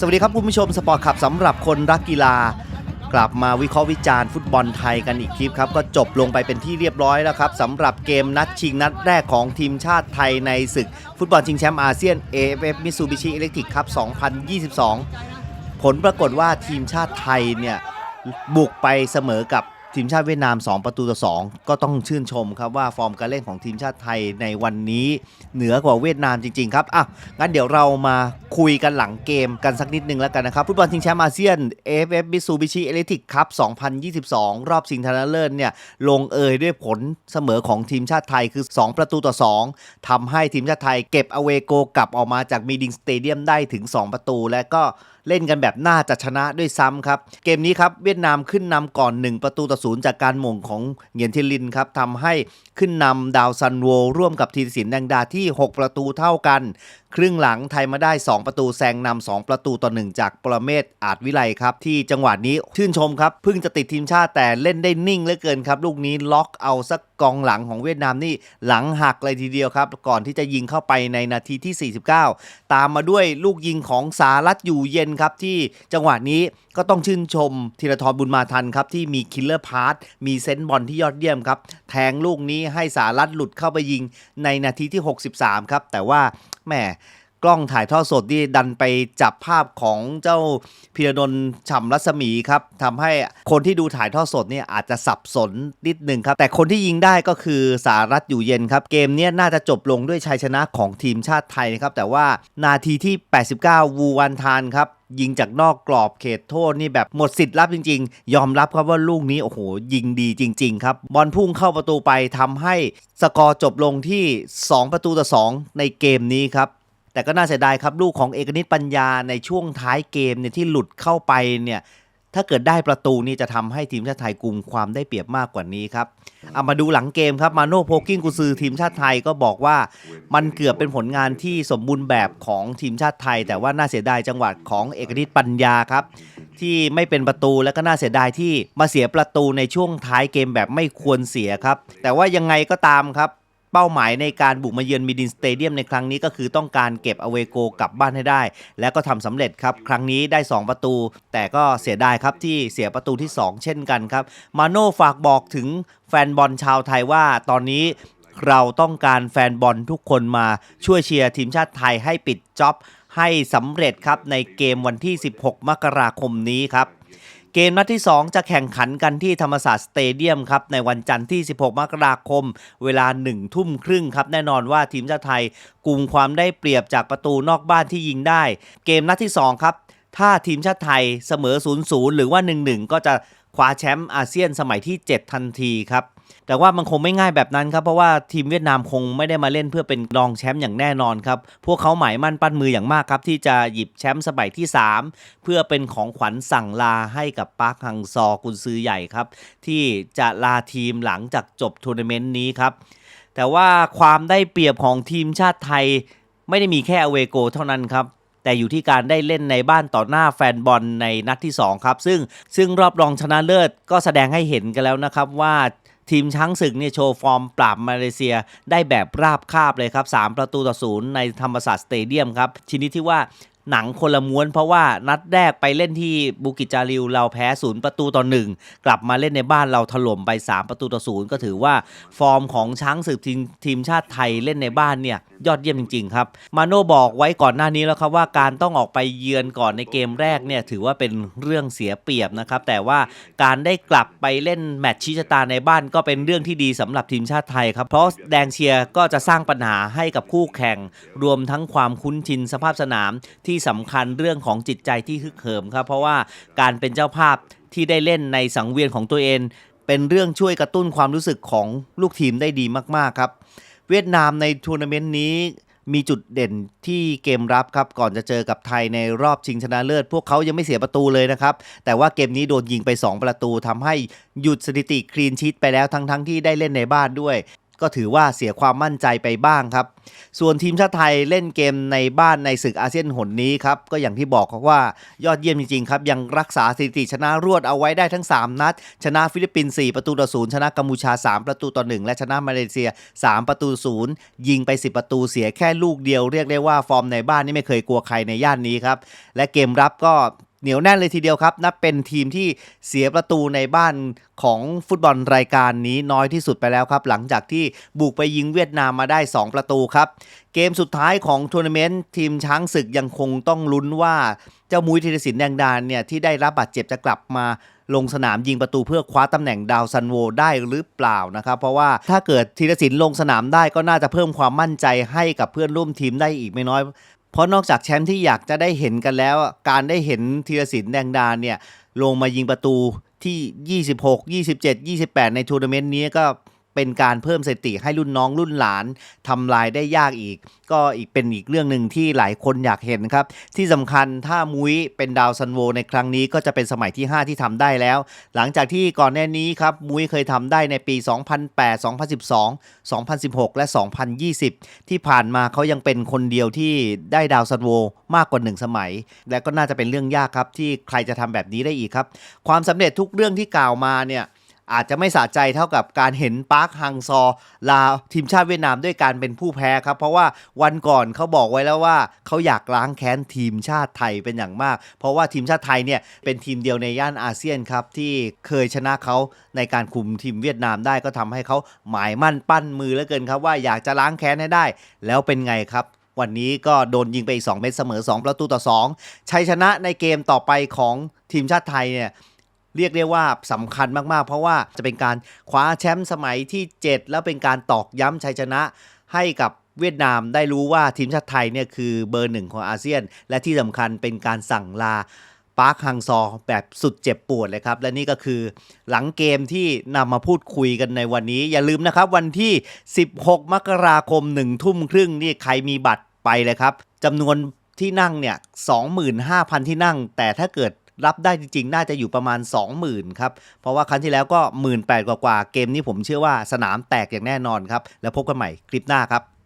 สวัสดีครับคุณผู้ชมสปอร์ตขับสำหรับคนรักกีฬา กลับมาวิเคราะห์วิจารณ์ฟุตบอลไทยกันอีกคลิปครับ ก็จบลงไปเป็นที่เรียบร้อยแล้วครับสำหรับเกมนัดชิงนัดแรกของทีมชาติไทยในศึก ฟุตบอลชิงแชมป์อาเซียน AFF Mitsubishi Electric Cup 2022 ผลปรากฏว่าทีมชาติไทยเนี่ยบุกไปเสมอกับ ทีมชาติเวียดนาม 2 ประตูต่อ 2 ก็ต้องชื่นชมครับว่าฟอร์มการเล่นของทีมชาติไทยในวันนี้ เหนือกว่าเวียดนามจริง ๆ ครับอะงั้นเดี๋ยวเรามาคุยกันหลังเกมกันสักนิดนึงแล้วกันนะครับ ฟุตบอลชิงแชมป์อาเซียน AFF Mitsubishi Electric Cup 2022 รอบชิงชนะเลิศเนี่ยลงเอยด้วยผลเสมอของทีมชาติไทยคือ 2 ประตูต่อ 2ทำให้ทีมชาติไทยเก็บอเวโกกลับออกมาจากมีดิงสเตเดียมได้ถึง 2 ประตู และก็เล่นกันแบบน่าจะชนะด้วยซ้ำครับเกมนี้ครับเวียดนามขึ้นนำก่อน 1 ประตูต่อศูนย์จากการหม่งของเหงียนทิลินครับทำให้ขึ้นนำดาวซันโวร่วมกับทีสินแดงดาที่ 6 ประตูเท่ากัน ครึ่งหลังไทยมาได้ 2 ประตูแซงนำ2ประตูต่อ 1 จากปรเมศอาจวิไลครับ ที่จังหวะนี้ชื่นชมครับเพิ่งจะติดทีมชาติแต่เล่นได้นิ่งเหลือเกินครับ ลูกนี้ล็อกเอาสัก กองหลังของเวียดนามนี่หลังหักเลยทีเดียวครับ ก่อนที่จะยิงเข้าไปในนาทีที่ 49 ตามมาด้วยลูกยิงของสารัตอยู่เย็นครับที่จังหวะนี้ก็ต้องชื่นชมธีรทรบุญมาทันครับที่มีคิลเลอร์พาร์ทมีเซนต์บอลที่ยอดเยี่ยมครับแทงลูกนี้ให้สารัตหลุดเข้าไปยิงในนาทีที่ 63 ครับแต่ว่าแหม กล้องถ่ายทอดสดนี่ดันไปจับภาพของเจ้าพีรดลฉ่ำรัศมีครับทำให้คนที่ดูถ่ายทอดสดเนี่ยอาจจะสับสนนิดหนึ่งครับ แต่คนที่ยิงได้ก็คือสารัตอยู่เย็นครับ เกมนี้น่าจะจบลงด้วยชัยชนะของทีมชาติไทยนะครับ แต่ว่านาทีที่ 89 วูวันทานครับยิงจากนอกกรอบเขตโทษนี่แบบหมดสิทธิ์รับจริง ๆ ยอมรับครับว่าลูกนี้โอ้โห ยิงดีจริง ๆ ครับ บอลพุ่งเข้าประตูไปทำให้สกอร์จบลงที่ 2 ประตูต่อ 2 ในเกมนี้ครับ แต่ก็น่าเสียดายครับลูกของเอกนิตปัญญาในช่วงท้ายเกมเนี่ยที่หลุดเข้าไปเนี่ยถ้าเกิดได้ประตูนี่จะทำให้ทีมชาติไทยกลุ่มความได้เปรียบมากกว่านี้ครับเอามาดูหลังเกมครับมาโน่โพกิ้งกุซือทีมชาติไทยก็บอกว่ามันเกือบเป็นผลงานที่สมบูรณ์แบบของทีมชาติไทย แต่ว่าน่าเสียดายจังหวะของเอกนิตปัญญาครับ ที่ไม่เป็นประตูและก็น่าเสียดายที่มาเสียประตูในช่วงท้ายเกมแบบไม่ควรเสียครับ แต่ว่ายังไงก็ตามครับ เป้าหมายในการบุกมาเยือนมิดินสเตเดียมในครั้งนี้ก็คือต้องการเก็บอเวโกกลับบ้านให้ได้ และก็ทำสำเร็จครับ ครั้งนี้ได้ 2 ประตู แต่ก็เสียดายครับที่เสียประตูที่ 2 เช่นกันครับ มาโน่ฝากบอกถึงแฟนบอลชาวไทยว่าตอนนี้เราต้องการแฟนบอลทุกคนมาช่วยเชียร์ทีมชาติไทยให้ปิดจ็อบให้สำเร็จครับในเกมวันที่ 16 มกราคมนี้ครับ เกมนัดที่ 2 จะแข่งขันกันที่ธรรมศาสตร์สเตเดียมครับในวันจันทร์ที่ 16 มกราคม เวลา 1 ทุ่มครึ่งครับแน่นอนว่าทีมชาติไทยกลุ่มความได้เปรียบจากประตูนอกบ้านที่ยิงได้ เกมนัดที่ 2 ครับ ถ้าทีมชาติไทยเสมอ 0-0 หรือว่า 1-1 ก็จะคว้าแชมป์อาเซียนสมัยที่ 7 ทันทีครับ แต่ว่ามันคงไม่ง่ายแบบนั้นครับ เพราะว่าทีมเวียดนามคงไม่ได้มาเล่นเพื่อเป็นรองแชมป์อย่างแน่นอนครับ พวกเขาหมายมั่นปั้นมืออย่างมากครับ ที่จะหยิบแชมป์สมัยที่ 3 เพื่อเป็นของขวัญสั่งลาให้กับปาร์คฮังซอกุนซือใหญ่ครับ ที่จะลาทีมหลังจากจบทัวร์นาเมนต์นี้ครับแต่ว่าความได้เปรียบของทีมชาติไทยไม่ได้มีแค่อเวโกเท่านั้นครับแต่อยู่ที่การได้เล่นในบ้านต่อหน้าแฟนบอลในนัดที่ 2 ครับ ซึ่งซึ่งรอบรองชนะเลิศก็แสดงให้เห็นกันแล้วนะครับว่า ทีมช้างศึกเนี่ยโชว์ฟอร์มปราบมาเลเซียได้แบบราบคาบเลยครับ 3 ประตูต่อศูนย์ในธรรมศาสตร์สเตเดียมครับ ชนิดที่ว่าหนังคนละม้วนเพราะว่านัดแรกไปเล่นที่บูกิจจาริวเราแพ้ศูนย์ประตูต่อหนึ่งกลับมาเล่นในบ้านเราถล่มไป 3 ประตูต่อศูนย์ก็ถือว่าฟอร์มของช้างศึกทีมทีมชาติไทยเล่นในบ้านเนี่ยยอดเยี่ยมจริง ๆ ครับ มาโน่บอกไว้ก่อนหน้านี้แล้วครับว่าการต้องออกไปเยือนก่อนในเกมแรกเนี่ยถือว่าเป็นเรื่องเสียเปรียบนะครับ แต่ว่าการได้กลับไปเล่นแมตช์ชี้ชะตาในบ้านก็เป็นเรื่องที่ดีสำหรับทีมชาติไทยครับ เพราะแดงเชียร์ก็จะสร้างปัญหาให้กับคู่แข่ง รวมทั้งความคุ้นชินสภาพสนามที่สำคัญเรื่องของจิตใจที่ฮึกเหิมครับ เพราะว่าการเป็นเจ้าภาพที่ได้เล่นในสังเวียนของตัวเองเป็นเรื่องช่วยกระตุ้นความรู้สึกของลูกทีมได้ดีมาก ๆ ครับ เวียดนามในทัวร์นาเมนต์นี้มีจุดเด่นที่เกมรับครับ ก่อนจะเจอกับไทยในรอบชิงชนะเลิศ พวกเขายังไม่เสียประตูเลยนะครับ แต่ว่าเกมนี้โดนยิงไป 2 ประตูทำให้หยุดสถิติคลีนชีตไปแล้วทั้งๆทที่ได้เล่นในบ้านด้วย ก็ถือว่าเสียความมั่นใจไปบ้างครับ ส่วนทีมชาติไทยเล่นเกมในบ้านในศึกอาเซียนหนนี้ครับก็อย่างที่บอกครับว่ายอดเยี่ยมจริงๆครับยังรักษาสถิติชนะรวดเอาไว้ได้ทั้ง 3 นัด ชนะฟิลิปปินส์4ประตูต่อศูนย์ชนะกัมพูชา 3 ประตูต่อ1และชนะมาเลเซีย 3 ประตูศูนย์ยิงไป 10 ประตูเสียแค่ลูกเดียวเรียกได้ว่าฟอร์มในบ้านนี่ไม่เคยกลัวใครในย่านนี้ครับและเกมรับก็ เหนียวแน่นเลยทีเดียวครับ นับเป็นทีมที่เสียประตูในบ้านของฟุตบอลรายการนี้น้อยที่สุดไปแล้วครับ หลังจากที่บุกไปยิงเวียดนามมาได้ 2 ประตูครับ เกมสุดท้ายของทัวร์นาเมนต์ทีมช้างศึกยังคงต้องลุ้นว่า เจ้ามุ้ยธีรศิลป์แดงดานเนี่ยที่ได้รับบาดเจ็บจะกลับมาลงสนามยิงประตูเพื่อคว้าตำแหน่งดาวซันโวได้หรือเปล่านะครับ เพราะว่าถ้าเกิดธีรศิลป์ลงสนามได้ก็น่าจะเพิ่มความมั่นใจให้กับเพื่อนร่วมทีมได้อีกไม่น้อย เพราะนอกจากแชมป์ที่อยากจะได้เห็นกันแล้ว การได้เห็นธีรศิลป์แดงดาเนี่ยลงมายิงประตูที่ 26 27 28 ในทัวร์นาเมนต์นี้ก็ เป็นการเพิ่มสถิติให้รุ่นน้องรุ่นหลานทำลายได้ยากอีก ก็อีกเป็นอีกเรื่องหนึ่งที่หลายคนอยากเห็นครับ ที่สำคัญถ้ามุ้ยเป็นดาวซันโวในครั้งนี้ก็จะเป็นสมัยที่ 5 ที่ทำได้แล้ว หลังจากที่ก่อนหน้านี้ครับมุ้ยเคยทำได้ในปี 2008 2012 2016 และ 2020 ที่ผ่านมาเขายังเป็นคนเดียวที่ได้ดาวซันโวมากกว่า 1 สมัย และก็น่าจะเป็นเรื่องยากครับที่ใครจะทำแบบนี้ได้อีกครับ ความสำเร็จทุกเรื่องที่กล่าวมาเนี่ย อาจจะไม่สะใจเท่ากับการเห็นปาร์คฮังซอลาทีมชาติเวียดนามด้วยการเป็นผู้แพ้ครับ เพราะว่าวันก่อนเขาบอกไว้แล้วว่าเขาอยากล้างแค้นทีมชาติไทยเป็นอย่างมาก เพราะว่าทีมชาติไทยเนี่ยเป็นทีมเดียวในย่านอาเซียนครับที่เคยชนะเขาในการคุมทีมเวียดนามได้ก็ทำให้เขาหมายมั่นปั้นมือเหลือเกินครับว่าอยากจะล้างแค้นให้ได้ แล้วเป็นไงครับวันนี้ก็โดนยิงไปอีก 2 เม็ดเสมอ 2 ประตูต่อ 2 ชัยชนะในเกมต่อไปของทีมชาติไทยเนี่ย เรียกได้ว่าสำคัญมากๆ เพราะว่าจะเป็นการคว้าแชมป์สมัยที่ 7 แล้วเป็นการตอกย้ำชัยชนะให้กับเวียดนามได้รู้ว่าทีมชาติไทยเนี่ยคือเบอร์หนึ่งของอาเซียน และที่สำคัญเป็นการสั่งลาปาร์คฮังซอแบบสุดเจ็บปวดเลยครับ และนี่ก็คือหลังเกมที่นำมาพูดคุยกันในวันนี้ อย่าลืมนะครับ วันที่ 16 มกราคม1ทุ่มครึ่งนี่ใครมีบัตรไปเลยครับจำนวนที่นั่งเนี่ย 25,000 ที่นั่ง แต่ถ้าเกิด รับได้จริง ๆ น่าจะอยู่ประมาณ 20,000ครับ เพราะว่าครั้งที่แล้วก็ 18,000กว่าเกมนี้ผมเชื่อว่าสนามแตกอย่างแน่นอนครับ แล้วพบกันใหม่คลิปหน้าครับ